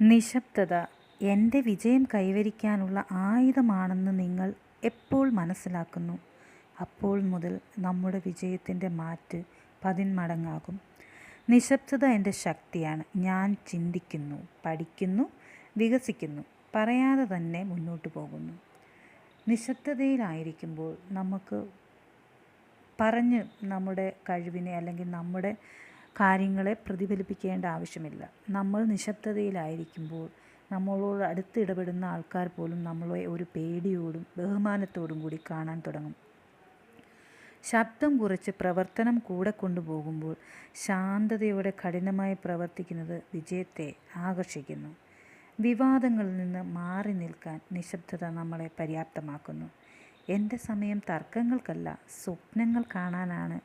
നിശബ്ദത എന്റെ വിജയം കൈവരിക്കാനുള്ള ആയുധമാണെന്ന് നിങ്ങൾ എപ്പോൾ മനസ്സിലാക്കുന്നു? അപ്പോൾ മുതൽ നമ്മുടെ വിജയത്തിന്റെ മാറ്റ് പതിന്മടങ്ങാകും. നിശബ്ദത എന്റെ ശക്തിയാണ്. ഞാൻ ചിന്തിക്കുന്നു പഠിക്കുന്നു വികസിക്കുന്നു പറയാതെ തന്നെ മുന്നോട്ട് പോകുന്നു. നിശബ്ദതയിലായിരിക്കുമ്പോൾ നമുക്ക് പറഞ്ഞ് നമ്മുടെ കഴിവിനെ അല്ലെങ്കിൽ നമ്മുടെ കാര്യങ്ങളെ പ്രതിഫലിപ്പിക്കേണ്ട ആവശ്യമില്ല. നമ്മൾ നിശബ്ദതയിലായിരിക്കുമ്പോൾ നമ്മളോട് അടുത്ത് ഇടപെടുന്ന ആൾക്കാർ പോലും നമ്മളെ ഒരു പേടിയോടും ബഹുമാനത്തോടും കൂടി കാണാൻ തുടങ്ങും. ശബ്ദം കുറച്ച് പ്രവർത്തനം കൂടെ കൊണ്ടുപോകുമ്പോൾ ശാന്തതയോടെ കഠിനമായി പ്രവർത്തിക്കുന്നത് വിജയത്തെ ആകർഷിക്കുന്നു. വിവാദങ്ങളിൽ നിന്ന് മാറി നിൽക്കാൻ നിശബ്ദത നമ്മളെ പര്യാപ്തമാക്കുന്നു. എന്റെ സമയം തർക്കങ്ങൾക്കല്ല സ്വപ്നങ്ങൾ കാണാനാണ്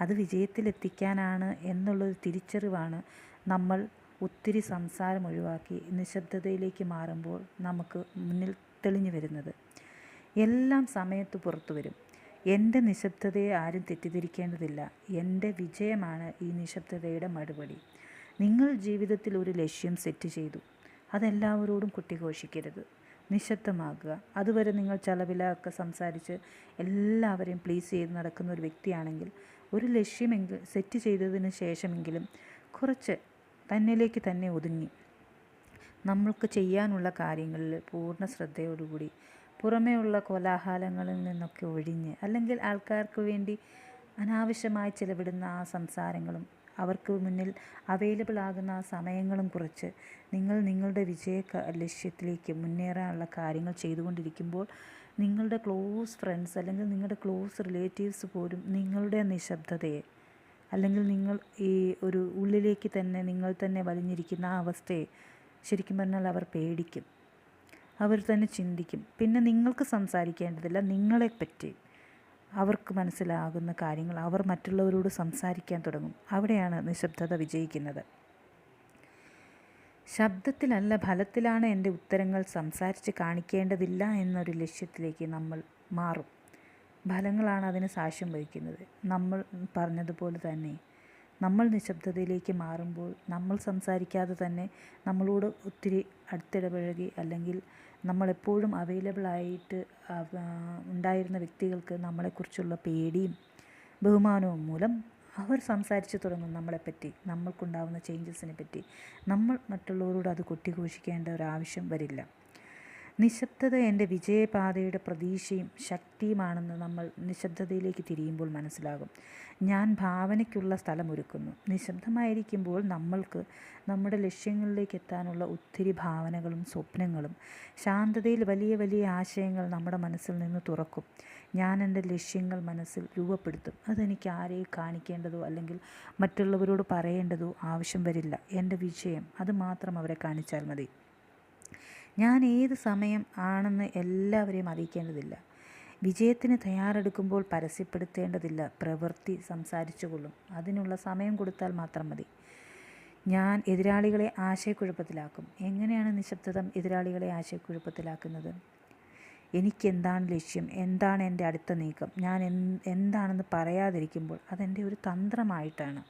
അത് വിജയത്തിലെത്തിക്കാനാണ് എന്നുള്ളൊരു തിരിച്ചറിവാണ് നമ്മൾ ഒത്തിരി സംസാരം ഒഴിവാക്കി നിശബ്ദതയിലേക്ക് മാറുമ്പോൾ നമുക്ക് മുന്നിൽ തെളിഞ്ഞു വരുന്നത്. എല്ലാം സമയത്ത് പുറത്തു വരും. എന്റെ നിശബ്ദതയെ ആരും തെറ്റിദ്ധരിക്കേണ്ടതില്ല. എന്റെ വിജയമാണ് ഈ നിശബ്ദതയുടെ മറുപടി. നിങ്ങൾ ജീവിതത്തിൽ ഒരു ലക്ഷ്യം സെറ്റ് ചെയ്തു. അതെല്ലാവരോടും കുട്ടിഘോഷിക്കരുത്. നിശബ്ദമാകുക അതുവരെ നിങ്ങൾ ചലവിലൊക്കെ സംസാരിച്ച് എല്ലാവരെയും പ്ലീസ് ചെയ്ത് നടക്കുന്ന ഒരു വ്യക്തിയാണെങ്കിൽ ഒരു ലക്ഷ്യമെങ്കിൽ സെറ്റ് ചെയ്തതിന് ശേഷമെങ്കിലും കുറച്ച് തന്നിലേക്ക് തന്നെ ഒതുങ്ങി. നമ്മൾക്ക് ചെയ്യാനുള്ള കാര്യങ്ങളിൽ പൂർണ ശ്രദ്ധയോടുകൂടി പുറമേയുള്ള കോലാഹലങ്ങളിൽ നിന്നൊക്കെ ഒഴിഞ്ഞ് അല്ലെങ്കിൽ ആൾക്കാർക്ക് വേണ്ടി അനാവശ്യമായി ചിലവിടുന്ന ആ സംസാരങ്ങളും അവർക്ക് മുന്നിൽ അവൈലബിൾ ആകുന്ന ആ സമയങ്ങളും കുറച്ച് നിങ്ങൾ നിങ്ങളുടെ വിജയ ലക്ഷ്യത്തിലേക്ക് മുന്നേറാനുള്ള കാര്യങ്ങൾ ചെയ്തുകൊണ്ടിരിക്കുമ്പോൾ നിങ്ങളുടെ ക്ലോസ് ഫ്രണ്ട്സ് അല്ലെങ്കിൽ നിങ്ങളുടെ ക്ലോസ് റിലേറ്റീവ്സ് പോലും നിങ്ങളുടെ നിശബ്ദതയെ അല്ലെങ്കിൽ നിങ്ങൾ ഈ ഒരു ഉള്ളിലേക്ക് തന്നെ നിങ്ങൾ തന്നെ വലിഞ്ഞിരിക്കുന്ന ആ അവസ്ഥയെ ശരിക്കും പറഞ്ഞാൽ അവർ പേടിക്കും. അവർ തന്നെ ചിന്തിക്കും. പിന്നെ നിങ്ങൾക്ക് സംസാരിക്കേണ്ടതില്ല നിങ്ങളെപ്പറ്റി. അവർക്ക് മനസ്സിലാകുന്ന കാര്യങ്ങൾ അവർ മറ്റുള്ളവരോട് സംസാരിക്കാൻ തുടങ്ങും. അവിടെയാണ് നിശബ്ദത വിജയിക്കുന്നത്. ശബ്ദത്തിലല്ല ഫലത്തിലാണ് എന്റെ ഉത്തരങ്ങൾ സംസാരിച്ച് കാണിക്കേണ്ടതില്ല എന്നൊരു ലക്ഷ്യത്തിലേക്ക് നമ്മൾ മാറും. ഫലങ്ങളാണ് അതിന് സാക്ഷ്യം വഹിക്കുന്നത്. നമ്മൾ പറഞ്ഞതുപോലെ തന്നെ നമ്മൾ നിശബ്ദതയിലേക്ക് മാറുമ്പോൾ നമ്മൾ സംസാരിക്കാതെ തന്നെ നമ്മളോട് ഒത്തിരി അടുത്തിടപഴകി അല്ലെങ്കിൽ നമ്മളെപ്പോഴും അവൈലബിൾ ആയിട്ട് ഉണ്ടായിരുന്ന വ്യക്തികൾക്ക് നമ്മളെക്കുറിച്ചുള്ള പേടിയും ബഹുമാനവും മൂലം അവർ സംസാരിച്ചു തുടങ്ങും നമ്മളെപ്പറ്റി. നമ്മൾക്കുണ്ടാവുന്ന ചേഞ്ചസിനെ പറ്റി നമ്മൾ മറ്റുള്ളവരോട് അത് കൊട്ടിഘോഷിക്കേണ്ട ഒരാവശ്യം വരില്ല. നിശബ്ദത എന്റെ വിജയപാതയുടെ പ്രതീക്ഷയും ശക്തിയുമാണെന്ന് നമ്മൾ നിശബ്ദതയിലേക്ക് തിരിയുമ്പോൾ മനസ്സിലാകും. ഞാൻ ഭാവനയ്ക്കുള്ള സ്ഥലമൊരുക്കുന്നു നിശബ്ദമായിരിക്കുമ്പോൾ നമ്മൾക്ക് നമ്മുടെ ലക്ഷ്യങ്ങളിലേക്ക് എത്താനുള്ള ഒത്തിരി ഭാവനകളും സ്വപ്നങ്ങളും ശാന്തതയിൽ വലിയ വലിയ ആശയങ്ങൾ നമ്മുടെ മനസ്സിൽ നിന്ന് തുറക്കും. ഞാൻ എന്റെ ലക്ഷ്യങ്ങൾ മനസ്സിൽ രൂപപ്പെടുത്തും. അതെനിക്ക് ആരെയും കാണിക്കേണ്ടതോ അല്ലെങ്കിൽ മറ്റുള്ളവരോട് പറയേണ്ടതോ ആവശ്യം വരില്ല. എന്റെ വിജയം അത് മാത്രം അവരെ കാണിച്ചാൽ മതി. ഞാൻ ഏത് സമയം ആണെന്ന് എല്ലാവരെയും അറിയിക്കേണ്ടതില്ല. വിജയത്തിന് തയ്യാറെടുക്കുമ്പോൾ പരസ്യപ്പെടുത്തേണ്ടതില്ല. പ്രവൃത്തി സംസാരിച്ചുകൊള്ളും. അതിനുള്ള സമയം കൊടുത്താൽ മാത്രം മതി. ഞാൻ എതിരാളികളെ ആശയക്കുഴപ്പത്തിലാക്കും. എങ്ങനെയാണ് നിശബ്ദതം എതിരാളികളെ ആശയക്കുഴപ്പത്തിലാക്കുന്നത്? എനിക്കെന്താണ് ലക്ഷ്യം? എന്താണ് എന്റെ അടുത്ത നീക്കം? ഞാൻ എന്താണെന്ന് പറയാതിരിക്കുമ്പോൾ അതെന്റെ ഒരു തന്ത്രമായിട്ടാണ്.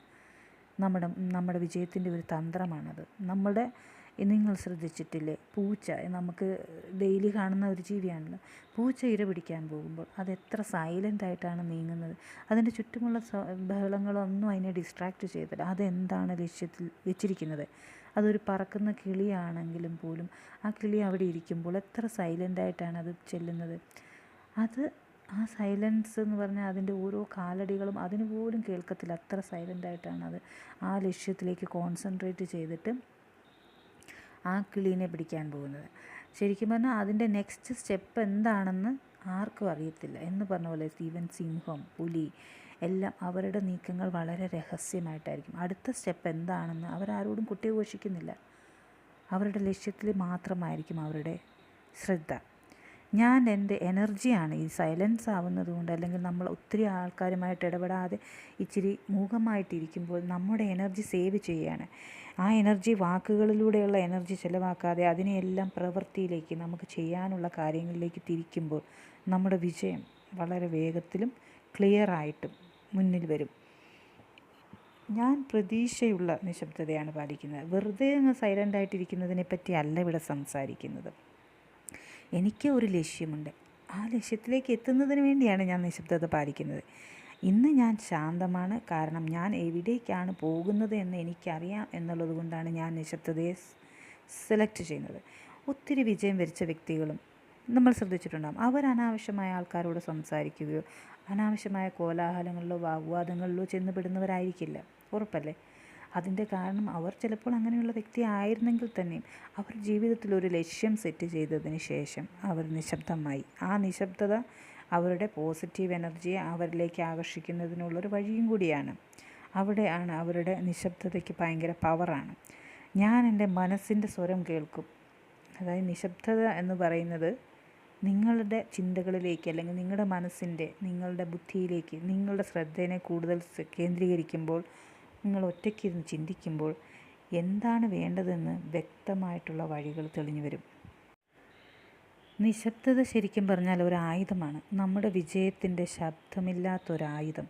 നമ്മുടെ നമ്മുടെ വിജയത്തിന്റെ ഒരു തന്ത്രമാണത്. നമ്മുടെ നിങ്ങൾ ശ്രദ്ധിച്ചിട്ടില്ലേ? പൂച്ച. നമുക്ക് ഡെയിലി കാണുന്ന ഒരു ജീവിയാണല്ലോ. പൂച്ച ഇര പിടിക്കാൻ പോകുമ്പോൾ അത് എത്ര സൈലന്റായിട്ടാണ് നീങ്ങുന്നത്. അതിന്റെ ചുറ്റുമുള്ള ബഹളങ്ങളൊന്നും അതിനെ ഡിസ്ട്രാക്റ്റ് ചെയ്തില്ല. അതെന്താണ് ലക്ഷ്യത്തിൽ വെച്ചിരിക്കുന്നത്? അതൊരു പറക്കുന്ന കിളിയാണെങ്കിലും പോലും ആ കിളി അവിടെ ഇരിക്കുമ്പോൾ എത്ര സൈലന്റായിട്ടാണ് അത് ചെല്ലുന്നത്? അത് ആ സൈലൻസ് എന്ന് പറഞ്ഞാൽ അതിന്റെ ഓരോ കാലടികളും അതിന് പോലും കേൾക്കത്തില്ല. അത്ര സൈലന്റായിട്ടാണ് അത് ആ ലക്ഷ്യത്തിലേക്ക് കോൺസെൻട്രേറ്റ് ചെയ്തിട്ട് ആ കിളീനെ പിടിക്കാൻ പോകുന്നത്. ശരിക്കും പറഞ്ഞാൽ അതിന്റെ നെക്സ്റ്റ് സ്റ്റെപ്പ് എന്താണെന്ന് ആർക്കും അറിയത്തില്ല. എന്ന് പറഞ്ഞ പോലെ ഈവൻ സിംഹം പുലി എല്ലാം അവരുടെ നീക്കങ്ങൾ വളരെ രഹസ്യമായിട്ടായിരിക്കും. അടുത്ത സ്റ്റെപ്പ് എന്താണെന്ന് അവരാരോടും കുട്ടിഘോഷിക്കുന്നില്ല അവരുടെ ലക്ഷ്യത്തിൽ മാത്രമായിരിക്കും അവരുടെ ശ്രദ്ധ. ഞാൻ എന്റെ എനർജിയാണ് ഈ സൈലൻസ് ആവുന്നത് കൊണ്ട് അല്ലെങ്കിൽ നമ്മൾ ഒത്തിരി ആൾക്കാരുമായിട്ട് ഇടപെടാതെ ഇച്ചിരി മൂകമായിട്ടിരിക്കുമ്പോൾ നമ്മുടെ എനർജി സേവ് ചെയ്യുകയാണ്. ആ എനർജി വാക്കുകളിലൂടെയുള്ള എനർജി ചിലവാക്കാതെ അതിനെയെല്ലാം പ്രവൃത്തിയിലേക്ക് നമുക്ക് ചെയ്യാനുള്ള കാര്യങ്ങളിലേക്ക് തിരിക്കുമ്പോൾ നമ്മുടെ വിജയം വളരെ വേഗത്തിലും ക്ലിയറായിട്ടും മുന്നിൽ വരും. ഞാൻ പ്രതീക്ഷയുള്ള നിശബ്ദതയാണ് പാലിക്കുന്നത്. വെറുതെ അങ്ങ് സൈലന്റായിട്ടിരിക്കുന്നതിനെ പറ്റി അല്ല ഇവിടെ സംസാരിക്കുന്നത്. എനിക്ക് ഒരു ലക്ഷ്യമുണ്ട്. ആ ലക്ഷ്യത്തിലേക്ക് എത്തുന്നതിന് വേണ്ടിയാണ് ഞാൻ നിശബ്ദത പാലിക്കുന്നത്. ഇന്ന് ഞാൻ ശാന്തമാണ്. കാരണം ഞാൻ എവിടേക്കാണ് പോകുന്നത് എന്ന് എനിക്കറിയാം എന്നുള്ളത് കൊണ്ടാണ് ഞാൻ നിശബ്ദതയെ സെലക്ട് ചെയ്യുന്നത്. ഒത്തിരി വിജയം വരിച്ച വ്യക്തികളും നമ്മൾ ശ്രദ്ധിച്ചിട്ടുണ്ടാകും അവർ അനാവശ്യമായ ആൾക്കാരോട് സംസാരിക്കുകയോ അനാവശ്യമായ കോലാഹലങ്ങളിലോ വാഗ്വാദങ്ങളിലോ ചെന്നുപെടുന്നവരായിരിക്കില്ല ഉറപ്പല്ലേ? അതിന്റെ കാരണം അവർ ചിലപ്പോൾ അങ്ങനെയുള്ള വ്യക്തി ആയിരുന്നെങ്കിൽ തന്നെയും അവർ ജീവിതത്തിൽ ഒരു ലക്ഷ്യം സെറ്റ് ചെയ്തതിന് ശേഷം അവർ നിശബ്ദമായി. ആ നിശബ്ദത അവരുടെ പോസിറ്റീവ് എനർജിയെ അവരിലേക്ക് ആകർഷിക്കുന്നതിനുള്ളൊരു വഴിയും കൂടിയാണ്. അവിടെയാണ് അവരുടെ നിശബ്ദതയ്ക്ക് ഭയങ്കര പവറാണ് ഞാൻ എന്റെ മനസ്സിന്റെ സ്വരം കേൾക്കും. അതായത് നിശബ്ദത എന്ന് പറയുന്നത് നിങ്ങളുടെ ചിന്തകളിലേക്ക് അല്ലെങ്കിൽ നിങ്ങളുടെ മനസ്സിന്റെ നിങ്ങളുടെ ബുദ്ധിയിലേക്ക് നിങ്ങളുടെ ശ്രദ്ധേനെ കൂടുതൽ കേന്ദ്രീകരിക്കുമ്പോൾ നിങ്ങൾ ഒറ്റയ്ക്കിരുന്ന് ചിന്തിക്കുമ്പോൾ എന്താണ് വേണ്ടതെന്ന് വ്യക്തമായിട്ടുള്ള വഴികൾ തെളിഞ്ഞു വരും. നിശബ്ദത ശരിക്കും പറഞ്ഞാൽ ഒരു ആയുധമാണ് നമ്മുടെ വിജയത്തിന്റെ ശബ്ദമില്ലാത്തൊരായുധം.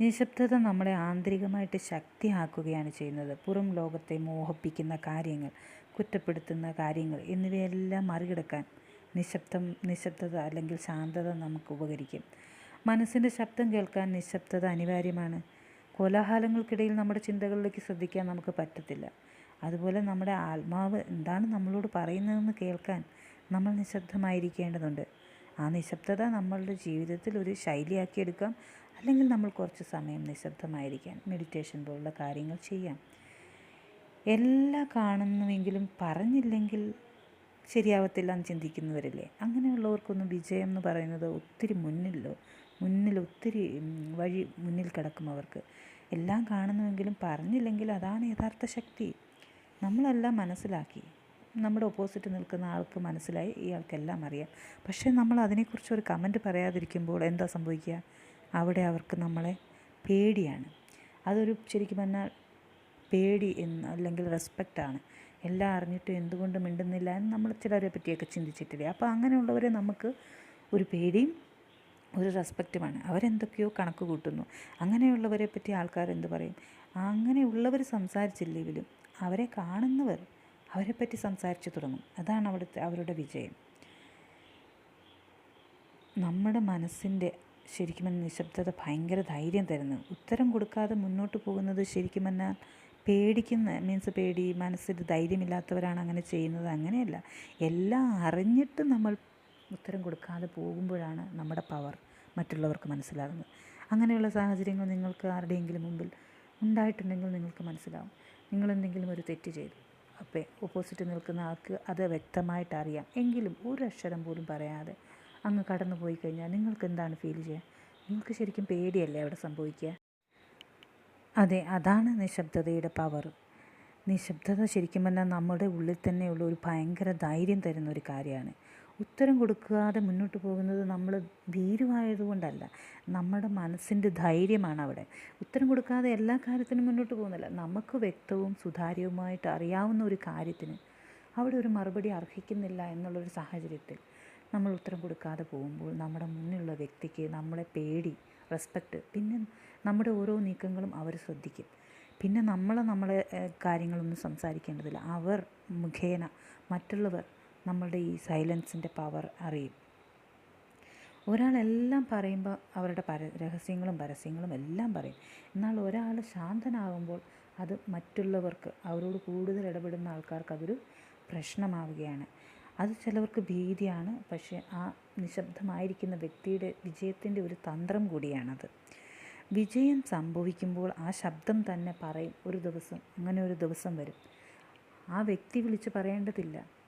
നിശബ്ദത നമ്മളെ ആന്തരികമായിട്ട് ശക്തിയാക്കുകയാണ് ചെയ്യുന്നത്. പുറം ലോകത്തെ മോഹിപ്പിക്കുന്ന കാര്യങ്ങൾ കുറ്റപ്പെടുത്തുന്ന കാര്യങ്ങൾ എന്നിവയെല്ലാം മറികടക്കാൻ നിശബ്ദം നിശബ്ദത അല്ലെങ്കിൽ ശാന്തത നമുക്ക് ഉപകരിക്കും. മനസ്സിന്റെ ശബ്ദം കേൾക്കാൻ നിശബ്ദത അനിവാര്യമാണ്. കോലാഹലങ്ങൾക്കിടയിൽ നമ്മുടെ ചിന്തകളിലേക്ക് ശ്രദ്ധിക്കാൻ നമുക്ക് പറ്റത്തില്ല. അതുപോലെ നമ്മുടെ ആത്മാവ് എന്താണ് നമ്മളോട് പറയുന്നതെന്ന് കേൾക്കാൻ നമ്മൾ നിശബ്ദമായിരിക്കേണ്ടതുണ്ട്. ആ നിശബ്ദത നമ്മളുടെ ജീവിതത്തിൽ ഒരു ശൈലിയാക്കി എടുക്കാം. അല്ലെങ്കിൽ നമ്മൾ കുറച്ച് സമയം നിശബ്ദമായിരിക്കാൻ മെഡിറ്റേഷൻ പോലുള്ള കാര്യങ്ങൾ ചെയ്യാം. എല്ലാം കാണുന്നുവെങ്കിലും പറഞ്ഞില്ലെങ്കിൽ ശരിയാവത്തില്ല എന്ന് ചിന്തിക്കുന്നവരില്ലേ? അങ്ങനെയുള്ളവർക്കൊന്നും വിജയം എന്ന് പറയുന്നത് ഒത്തിരി മുന്നിലോ മുന്നിൽ ഒത്തിരി വഴി മുന്നിൽ കിടക്കും അവർക്ക്. എല്ലാം കാണുന്നുവെങ്കിലും പറഞ്ഞില്ലെങ്കിലും അതാണ് യഥാർത്ഥ ശക്തി. നമ്മളെല്ലാം മനസ്സിലാക്കി. നമ്മുടെ ഓപ്പോസിറ്റ് നിൽക്കുന്ന ആൾക്ക് മനസ്സിലായി ഇയാൾക്കെല്ലാം അറിയാം. പക്ഷേ നമ്മൾ അതിനെക്കുറിച്ച് ഒരു കമന്റ് പറയാതിരിക്കുമ്പോൾ എന്താ സംഭവിക്കുക? അവിടെ അവർക്ക് നമ്മളെ പേടിയാണ്. അതൊരു ശരിക്കും പറഞ്ഞാൽ പേടി എന്ന് അല്ലെങ്കിൽ റെസ്പെക്റ്റാണ് എല്ലാം അറിഞ്ഞിട്ടും എന്തുകൊണ്ട് മിണ്ടുന്നില്ല എന്ന് നമ്മൾ ചിലരെ പറ്റിയൊക്കെ ചിന്തിച്ചിട്ടില്ലേ? അപ്പോൾ അങ്ങനെയുള്ളവരെ നമുക്ക് ഒരു പേടിയും ഒരു റെസ്പെക്റ്റുമാണ്. അവരെന്തൊക്കെയോ കണക്ക് കൂട്ടുന്നു. അങ്ങനെയുള്ളവരെ പറ്റി ആൾക്കാർ എന്ത് പറയും? അങ്ങനെയുള്ളവർ സംസാരിച്ചില്ലെങ്കിലും അവരെ കാണുന്നവർ അവരെപ്പറ്റി സംസാരിച്ചു തുടങ്ങും. അതാണ് അവിടുത്തെ അവരുടെ വിജയം. നമ്മുടെ മനസ്സിന്റെ ശരിക്കും പറഞ്ഞാൽ നിശബ്ദത ഭയങ്കര ധൈര്യം തരുന്നു. ഉത്തരം കൊടുക്കാതെ മുന്നോട്ട് പോകുന്നത് ശരിക്കും പേടിക്കുന്ന മീൻസ് പേടി മനസ്സിൽ ധൈര്യമില്ലാത്തവരാണ് അങ്ങനെ ചെയ്യുന്നത്. അങ്ങനെയല്ല. എല്ലാം അറിഞ്ഞിട്ട് നമ്മൾ ഉത്തരം കൊടുക്കാതെ പോകുമ്പോഴാണ് നമ്മുടെ പവർ. മറ്റുള്ളവർക്ക് മനസ്സിലാകുന്നത്. അങ്ങനെയുള്ള സാഹചര്യങ്ങൾ നിങ്ങൾക്ക് ആരുടെയെങ്കിലും മുമ്പിൽ ഉണ്ടായിട്ടുണ്ടെങ്കിൽ നിങ്ങൾക്ക് മനസ്സിലാവും. നിങ്ങളെന്തെങ്കിലും ഒരു തെറ്റ് ചെയ്തു. അപ്പേ ഓപ്പോസിറ്റ് നിൽക്കുന്ന ആൾക്ക് അത് വ്യക്തമായിട്ട് അറിയാം. എങ്കിലും ഒരു അക്ഷരം പോലും പറയാതെ അങ്ങ് കടന്നു പോയി കഴിഞ്ഞാൽ നിങ്ങൾക്ക് എന്താണ് ഫീൽ ചെയ്യുക നിങ്ങൾക്ക് ശരിക്കും പേടിയല്ലേ അവിടെ സംഭവിക്കുക? അതെ അതാണ് നിശബ്ദതയുടെ പവർ നിശബ്ദത ശരിക്കും പറഞ്ഞാൽ നമ്മുടെ ഉള്ളിൽ തന്നെയുള്ള ഒരു ഭയങ്കര ധൈര്യം തരുന്ന ഒരു കാര്യമാണ്. ഉത്തരം കൊടുക്കാതെ മുന്നോട്ട് പോകുന്നത് നമ്മൾ ഭീരുവായതുകൊണ്ടല്ല. നമ്മുടെ മനസ്സിന്റെ ധൈര്യമാണ് അവിടെ. ഉത്തരം കൊടുക്കാതെ എല്ലാ കാര്യത്തിനും മുന്നോട്ട് പോകുന്നില്ല. നമുക്ക് വ്യക്തവും സുതാര്യവുമായിട്ട് അറിയാവുന്ന ഒരു കാര്യത്തിന് അവിടെ ഒരു മറുപടി അർഹിക്കുന്നില്ല എന്നുള്ളൊരു സാഹചര്യത്തിൽ നമ്മൾ ഉത്തരം കൊടുക്കാതെ പോകുമ്പോൾ നമ്മുടെ മുന്നിലുള്ള വ്യക്തിക്ക് നമ്മളെ പേടി റെസ്പെക്റ്റ് പിന്നെ നമ്മുടെ ഓരോ നീക്കങ്ങളും അവർ ശ്രദ്ധിക്കും. പിന്നെ നമ്മളെ നമ്മളെ കാര്യങ്ങളൊന്നും സംസാരിക്കേണ്ടതില്ല. അവർ മുഖേന മറ്റുള്ളവർ നമ്മളുടെ ഈ സൈലൻസിന്റെ പവർ അറിയും. ഒരാളെല്ലാം പറയുമ്പോൾ അവരുടെ പര രഹസ്യങ്ങളും പരസ്യങ്ങളും എല്ലാം പറയും. എന്നാൽ ഒരാൾ ശാന്തനാകുമ്പോൾ അത് മറ്റുള്ളവർക്ക് അവരോട് കൂടുതൽ ഇടപെടുന്ന ആൾക്കാർക്ക് അതൊരു പ്രശ്നമാവുകയാണ്. അത് ചിലവർക്ക് ഭീതിയാണ് പക്ഷേ ആ നിശബ്ദമായിരിക്കുന്ന വ്യക്തിയുടെ വിജയത്തിന്റെ ഒരു തന്ത്രം കൂടിയാണത്. വിജയം സംഭവിക്കുമ്പോൾ ആ ശബ്ദം തന്നെ പറയും ഒരു ദിവസം അങ്ങനെ ഒരു ദിവസം വരും. ആ വ്യക്തി വിളിച്ച് പറയേണ്ടതില്ല.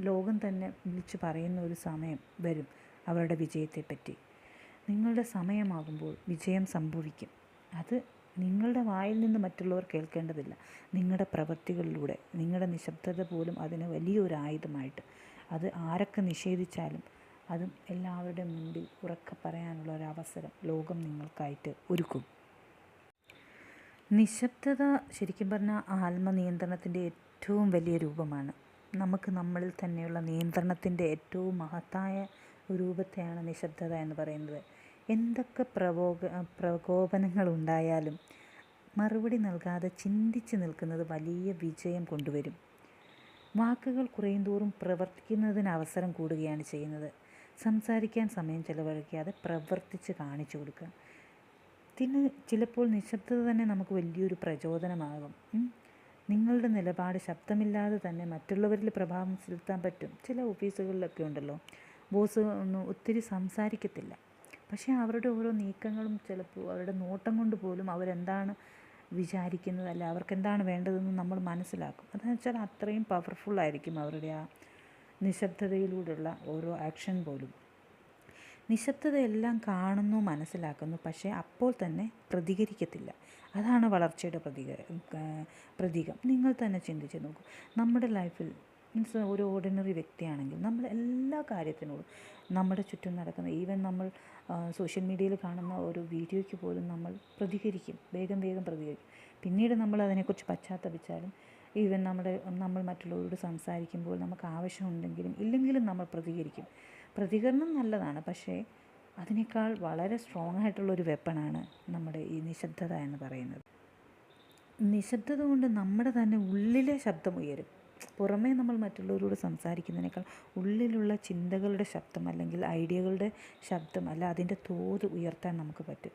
ലോകം തന്നെ വിളിച്ച് പറയുന്ന ഒരു സമയം വരും അവരുടെ വിജയത്തെപ്പറ്റി. നിങ്ങളുടെ സമയമാകുമ്പോൾ വിജയം സംഭവിക്കും. അത് നിങ്ങളുടെ വായിൽ നിന്ന് മറ്റുള്ളവർ കേൾക്കേണ്ടതില്ല. നിങ്ങളുടെ പ്രവൃത്തികളിലൂടെ നിങ്ങളുടെ നിശബ്ദത പോലും അതിന് വലിയൊരു ആയുധമായിട്ട്. അത് ആരൊക്കെ നിഷേധിച്ചാലും അതും എല്ലാവരുടെ മുൻപിൽ ഉറക്കെ പറയാനുള്ള ഒരു അവസരം ലോകം നിങ്ങൾക്കായിട്ട് ഒരുക്കും. നിശബ്ദത ശരിക്കും പറഞ്ഞാൽ ആത്മനിയന്ത്രണത്തിന്റെ ഏറ്റവും വലിയ രൂപമാണ്. നമുക്ക് നമ്മളിൽ തന്നെയുള്ള നിയന്ത്രണത്തിന്റെ ഏറ്റവും മഹത്തായ രൂപത്തെയാണ് നിശബ്ദത എന്ന് പറയുന്നത്. എന്തൊക്കെ പ്രകോപ പ്രകോപനങ്ങൾ ഉണ്ടായാലും മറുപടി നൽകാതെ ചിന്തിച്ച് നിൽക്കുന്നത് വലിയ വിജയം കൊണ്ടുവരും. വാക്കുകൾ കുറയുന്തോറും പ്രവർത്തിക്കുന്നതിന് അവസരം കൂടുകയാണ് ചെയ്യുന്നത്. സംസാരിക്കാൻ സമയം ചിലവഴിക്കാതെ പ്രവർത്തിച്ച് കാണിച്ചു കൊടുക്കുക. ഇതിന് ചിലപ്പോൾ നിശബ്ദത തന്നെ നമുക്ക് വലിയൊരു പ്രചോദനമാകും. നിങ്ങളുടെ നിലപാട് ശബ്ദമില്ലാതെ തന്നെ മറ്റുള്ളവരിൽ പ്രഭാവം ചെലുത്താൻ പറ്റും. ചില ഓഫീസുകളിലൊക്കെ ഉണ്ടല്ലോ ബോസ് ഒന്നും ഒത്തിരി സംസാരിക്കത്തില്ല. പക്ഷേ അവരുടെ ഓരോ നീക്കങ്ങളും ചിലപ്പോൾ അവരുടെ നോട്ടം കൊണ്ട് പോലും അവരെന്താണ് വിചാരിക്കുന്നത് അല്ല അവർക്ക് എന്താണ് വേണ്ടതെന്ന് നമ്മൾ മനസ്സിലാക്കും. അതെന്ന് വെച്ചാൽ അത്രയും പവർഫുൾ ആയിരിക്കും അവരുടെ ആ നിശബ്ദതയിലൂടെയുള്ള ഓരോ ആക്ഷൻ പോലും. നിശബ്ദത എല്ലാം കാണുന്നു മനസ്സിലാക്കുന്നു പക്ഷേ അപ്പോൾ തന്നെ പ്രതികരിക്കത്തില്ല. അതാണ് വളർച്ചയുടെ പ്രതിക പ്രതീകം. നിങ്ങൾ തന്നെ ചിന്തിച്ച് നോക്കൂ. നമ്മുടെ ലൈഫിൽ മീൻസ് ഒരു ഓർഡിനറി വ്യക്തിയാണെങ്കിൽ നമ്മൾ എല്ലാ കാര്യത്തിനോടും നമ്മുടെ ചുറ്റും നടക്കുന്ന ഈവൻ നമ്മൾ സോഷ്യൽ മീഡിയയിൽ കാണുന്ന ഒരു വീഡിയോയ്ക്ക് പോലും നമ്മൾ പ്രതികരിക്കും. വേഗം വേഗം പ്രതികരിക്കും. പിന്നീട് നമ്മൾ അതിനെക്കുറിച്ച് പശ്ചാത്തപിച്ചാലും ഈവൻ നമ്മുടെ നമ്മൾ മറ്റുള്ളവരോട് സംസാരിക്കുമ്പോൾ നമുക്ക് ആവശ്യമുണ്ടെങ്കിലും ഇല്ലെങ്കിലും നമ്മൾ പ്രതികരിക്കും. പ്രതികരണം നല്ലതാണ് പക്ഷേ അതിനേക്കാൾ വളരെ സ്ട്രോങ് ആയിട്ടുള്ള ഒരു വെപ്പണാണ് നമ്മുടെ ഈ നിശബ്ദത എന്ന് പറയുന്നത്. നിശബ്ദത കൊണ്ട് നമ്മുടെ തന്നെ ഉള്ളിലെ ശബ്ദം ഉയരും. പുറമേ നമ്മൾ മറ്റുള്ളവരോട് സംസാരിക്കുന്നതിനേക്കാൾ ഉള്ളിലുള്ള ചിന്തകളുടെ ശബ്ദം അല്ലെങ്കിൽ ഐഡിയകളുടെ ശബ്ദം അല്ല അതിന്റെ തോത് ഉയർത്താൻ നമുക്ക് പറ്റും.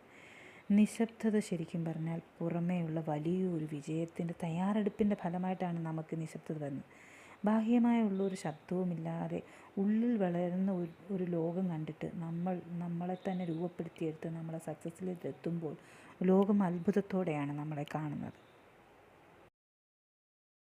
നിശബ്ദത ശരിക്കും പറഞ്ഞാൽ പുറമേയുള്ള വലിയൊരു വിജയത്തിന്റെ തയ്യാറെടുപ്പിന്റെ ഫലമായിട്ടാണ് നമുക്ക് നിശബ്ദത വരുന്നത് ബാഹ്യമായ ഉള്ളൊരു ശബ്ദവുമില്ലാതെ ഉള്ളിൽ വളരുന്ന ഒരു ഒരു ലോകം കണ്ടിട്ട് നമ്മൾ നമ്മളെ തന്നെ രൂപപ്പെടുത്തിയെടുത്ത് നമ്മളെ സക്സസ്സിലേക്ക് എത്തുമ്പോൾ ലോകം അത്ഭുതത്തോടെയാണ് നമ്മളെ കാണുന്നത്.